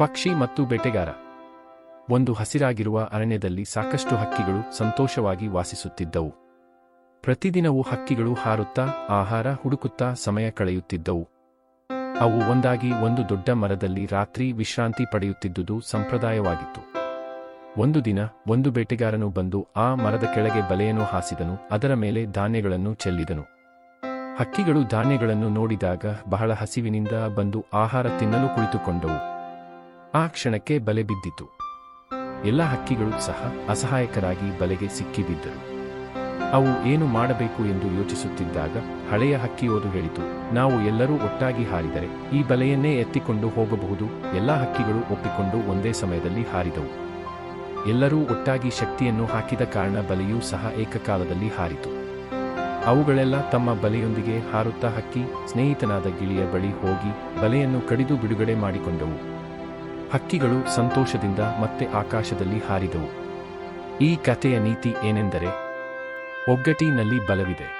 ಪಕ್ಷಿ ಮತ್ತು ಬೇಟೆಗಾರ. ಒಂದು ಹಸಿರಾಗಿರುವ ಅರಣ್ಯದಲ್ಲಿ ಸಾಕಷ್ಟು ಹಕ್ಕಿಗಳು ಸಂತೋಷವಾಗಿ ವಾಸಿಸುತ್ತಿದ್ದವು. ಪ್ರತಿದಿನವೂ ಹಕ್ಕಿಗಳು ಹಾರುತ್ತಾ, ಆಹಾರ ಹುಡುಕುತ್ತಾ ಸಮಯ ಕಳೆಯುತ್ತಿದ್ದವು. ಅವು ಒಂದಾಗಿ ಒಂದು ದೊಡ್ಡ ಮರದಲ್ಲಿ ರಾತ್ರಿ ವಿಶ್ರಾಂತಿ ಪಡೆಯುತ್ತಿದ್ದುದು ಸಂಪ್ರದಾಯವಾಗಿತ್ತು. ಒಂದು ದಿನ ಒಂದು ಬೇಟೆಗಾರನು ಬಂದು ಆ ಮರದ ಕೆಳಗೆ ಬಲೆಯನ್ನು ಹಾಸಿದನು, ಅದರ ಮೇಲೆ ಧಾನ್ಯಗಳನ್ನು ಚೆಲ್ಲಿದನು. ಹಕ್ಕಿಗಳು ಧಾನ್ಯಗಳನ್ನು ನೋಡಿದಾಗ ಬಹಳ ಹಸಿವಿನಿಂದ ಬಂದು ಆಹಾರ ತಿನ್ನಲು ಕುಳಿತುಕೊಂಡವು. ಆ ಕ್ಷಣಕ್ಕೆ ಬಲೆ ಬಿದ್ದಿತು. ಎಲ್ಲ ಹಕ್ಕಿಗಳು ಸಹ ಅಸಹಾಯಕರಾಗಿ ಬಲೆಗೆ ಸಿಕ್ಕಿಬಿದ್ದರು ಅವು ಏನು ಮಾಡಬೇಕು ಎಂದು ಯೋಚಿಸುತ್ತಿದ್ದಾಗ ಹಳೆಯ ಹಕ್ಕಿಯೋದು ಹೇಳಿತು, ನಾವು ಎಲ್ಲರೂ ಒಟ್ಟಾಗಿ ಹಾರಿದರೆ ಈ ಬಲೆಯನ್ನೇ ಎತ್ತಿಕೊಂಡು ಹೋಗಬಹುದು, ಎಲ್ಲಾ ಹಕ್ಕಿಗಳು ಒಪ್ಪಿಕೊಂಡು ಒಂದೇ ಸಮಯದಲ್ಲಿ ಹಾರಿದವು. ಎಲ್ಲರೂ ಒಟ್ಟಾಗಿ ಶಕ್ತಿಯನ್ನು ಹಾಕಿದ ಕಾರಣ ಬಲೆಯೂ ಸಹ ಏಕಕಾಲದಲ್ಲಿ ಹಾರಿತು. ಅವುಗಳೆಲ್ಲ ತಮ್ಮ ಬಲೆಯೊಂದಿಗೆ ಹಾರುತ್ತಾ ಹಕ್ಕಿ, ಸ್ನೇಹಿತನಾದ ಗಿಳಿಯ ಬಳಿ ಹೋಗಿ ಬಲೆಯನ್ನು ಕಡಿದು ಬಿಡುಗಡೆ ಮಾಡಿಕೊಂಡವು. ಹಕ್ಕಿಗಳು ಸಂತೋಷದಿಂದ ಮತ್ತೆ ಆಕಾಶದಲ್ಲಿ ಹಾರಿದವು. ಈ ಕಥೆಯ ನೀತಿ ಏನೆಂದರೆ ಒಗ್ಗಟ್ಟಿನಲ್ಲಿ ಬಲವಿದೆ.